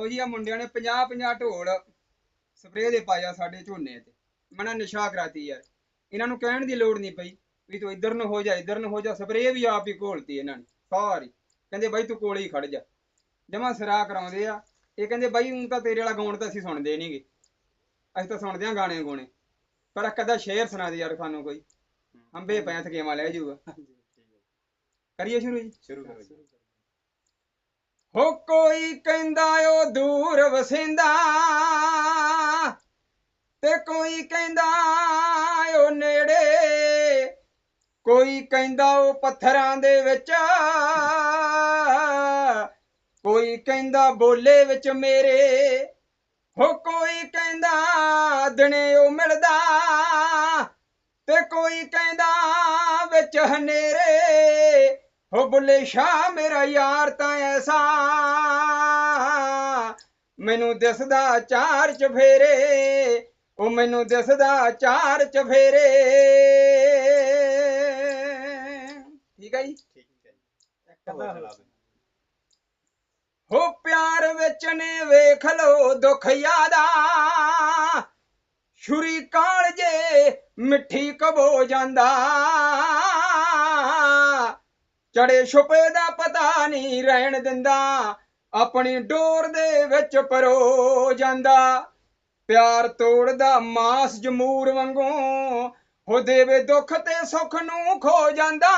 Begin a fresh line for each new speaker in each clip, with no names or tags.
ਲਓ ਜੀ ਆ ਮੁੰਡਿਆਂ ਨੇ 50 50 ਢੋਲ ਸਪਰੇਅ ਦੇ ਪਾਇਆ ਸਾਡੇ ਝੋਨੇ ਤੇ। ਮਨਾ ਨਿਸ਼ਾ ਕਰਾਤੀ ਯਾਰ। ਇਹਨਾਂ ਨੂੰ ਕਹਿਣ ਦੀ ਲੋੜ ਨਹੀਂ ਪਈ ਵੀ ਤੂੰ ਇੱਧਰ ਨੂੰ ਹੋ ਜਾ ਇੱਧਰ ਨੂੰ ਹੋ ਜਾ ਸਪਰੇਅ ਵੀ ਆਪ ਹੀ ਘੋਲਤੀ ਇਹਨਾਂ ਨੇ ਸਾਰੀ। ਕਹਿੰਦੇ ਬਾਈ ਤੂੰ ਕੋਲੇ ਹੀ ਖੜ ਜਾ। ਜਮਾ ਸਿਰਾ ਕਰਾਉਂਦੇ ਆ। ਇਹ ਕਹਿੰਦੇ ਬਾਈ ਹੁਣ ਤਾਂ ਤੇਰੇ ਵਾਲਾ ਗਾਉਣ ਤਾਂ ਅਸੀਂ ਸੁਣਦੇ ਨਹੀਂਗੇ ਅਸੀਂ ਤਾਂ ਸੁਣਦੇ ਆ ਗਾਣੇ ਗੋਣੇ। ਪਰ ਅੱਧਾ ਸ਼ੇਰ ਸੁਣਾ ਦੇ ਯਾਰ ਸਾਨੂੰ ਕੋਈ। ਅੰਬੇ ਪੈਂਥ ਗੇਮਾਂ ਲੈ ਜਾਊਗਾ। ਕਰੀਏ ਸ਼ੁਰੂ ਜੀ?
ਸ਼ੁਰੂ ਕਰੋ ਜੀ।
ਹੋ ਕੋਈ ਕਹਿੰਦਾ ਉਹ ਦੂਰ ਵਸਿੰਦਾ ਤੇ ਕੋਈ ਕਹਿੰਦਾ ਓ ਨੇੜੇ, ਕੋਈ ਕਹਿੰਦਾ ਉਹ ਪੱਥਰਾਂ ਦੇ ਵਿੱਚ, ਕੋਈ ਕਹਿੰਦਾ ਬੋਲੇ ਵਿੱਚ ਮੇਰੇ, ਹੋ ਕੋਈ ਕਹਿੰਦਾ ਦਿਨੇ ਉਹ ਮਿਲਦਾ ਤੇ ਕੋਈ ਕਹਿੰਦਾ ਵਿੱਚ ਹਨੇਰੇ। ਹੋ ਬੁੱਲੇ ਸ਼ਾਹ ਮੇਰਾ ਯਾਰ ਤਾਂ ਐਸਾ। ਮੈਨੂੰ ਦਿਸਦਾ ਚਾਰ ਚਫੇਰੇ। ਉਹ ਮੈਨੂੰ ਦਿਸਦਾ ਚਾਰ ਚਫੇਰੇ। ਠੀਕ ਹੈ ਜੀ। ਹੋ ਪਿਆਰ ਵਿੱਚ ਨੇ ਵੇਖ ਲੋ ਦੁੱਖ ਯਾਦਾ। ਛੁਰੀ ਕਾਲ ਜੇ ਮਿੱਠੀ ਕਬੋ ਜਾਂਦਾ। ਚੜੇ ਛੁਪੇ ਦਾ ਪਤਾ ਨਹੀਂ ਰਹਿਣ ਦਿੰਦਾ, ਆਪਣੀ ਡੋਰ ਦੇ ਵਿੱਚ ਪਰੋ ਜਾਂਦਾ। ਪਿਆਰ ਤੋੜਦਾ ਮਾਸ ਜਮੂਰ ਵਾਂਗੂ, ਹੋ ਦੇਵੇ ਦੁੱਖ ਤੇ ਸੁੱਖ ਨੂੰ ਖੋ ਜਾਂਦਾ।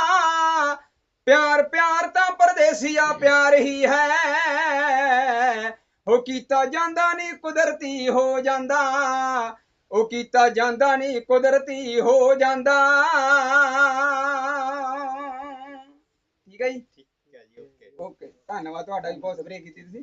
ਪਿਆਰ ਪਿਆਰ ਤਾਂ ਪਰਦੇਸੀਆ ਪਿਆਰ ਹੀ ਹੈ। ਹੋ ਕੀਤਾ ਜਾਂਦਾ ਨਹੀਂ ਕੁਦਰਤੀ ਹੋ ਜਾਂਦਾ। ਉਹ ਕੀਤਾ ਜਾਂਦਾ ਨਹੀਂ ਕੁਦਰਤੀ ਹੋ ਜਾਂਦਾ। ਠੀਕ ਹੈ ਜੀ?
ਠੀਕ ਹੈ ਜੀ ਓਕੇ।
ਓਕੇ। ਧੰਨਵਾਦ ਤੁਹਾਡਾ ਵੀ ਬਹੁਤ ਸਪਰੇ ਕੀਤੀ ਤੁਸੀਂ।